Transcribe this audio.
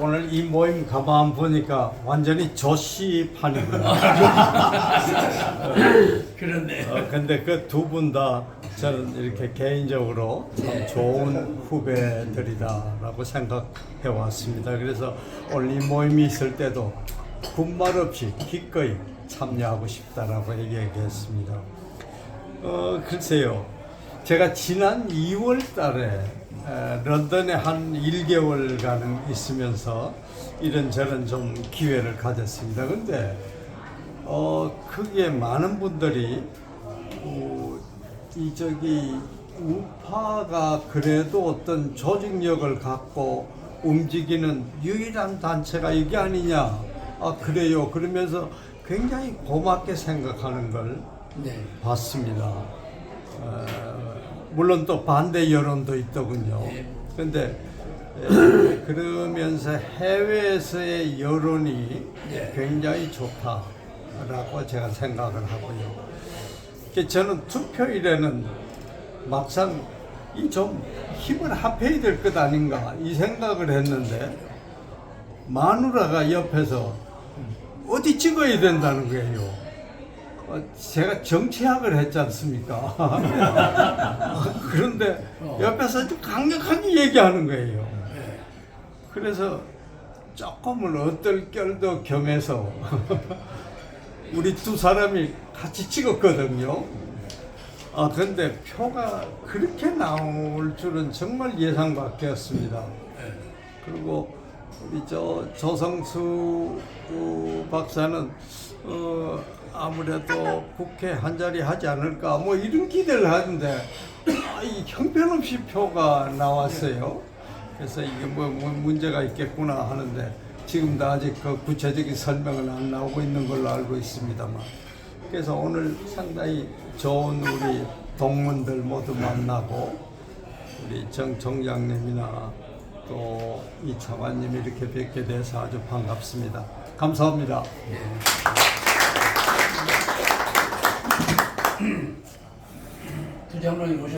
오늘 이 모임 가만 보니까 완전히 조씨판이군요. 그런데 어, 근데 그 두 분 다 저는 이렇게 개인적으로 참 좋은 후배들이다라고 생각해 왔습니다. 그래서 오늘 이 모임이 있을 때도 군말 없이 기꺼이 참여하고 싶다라고 얘기했습니다. 어, 글쎄요. 제가 지난 2월 달에 에, 런던에 한 1개월간 있으면서 이런저런 좀 기회를 가졌습니다. 근데 어, 크게 많은 분들이 어, 이 저기 우파가 그래도 어떤 조직력을 갖고 움직이는 유일한 단체가 이게 아니냐. 아 그래요. 그러면서 굉장히 고맙게 생각하는 걸 네. 봤습니다. 어, 물론 또 반대 여론도 있더군요. 네. 근데 에, 그러면서 해외에서의 여론이 네. 굉장히 좋다라고 제가 생각을 하고요. 그 저는 투표일에는 막상 이좀 힘을 합해야 될 것 아닌가 이 생각을 했는데 마누라가 옆에서 어디 찍어야 된다는 거예요. 어, 제가 정치학을 했지 않습니까? 그런데 옆에서 아주 강력하게 얘기하는 거예요. 그래서 조금은 어떨결도 겸해서 우리 두 사람이 같이 찍었거든요. 아, 근데 표가 그렇게 나올 줄은 정말 예상 밖이었습니다. 그리고 우리 저 조성수 어, 박사는 어, 아무래도 국회 한 자리 하지 않을까 뭐 이런 기대를 하는데 아, 이 형편없이 표가 나왔어요. 그래서 이게 뭐, 뭐 문제가 있겠구나 하는데 지금도 아직 그 구체적인 설명은 안 나오고 있는 걸로 알고 있습니다만 그래서 오늘 상당히 좋은 우리 동문들 모두 만나고 우리 정 총장님이나 또 이 차관님이 이렇게 뵙게 돼서 아주 반갑습니다. 감사합니다. 부장관이 오셨.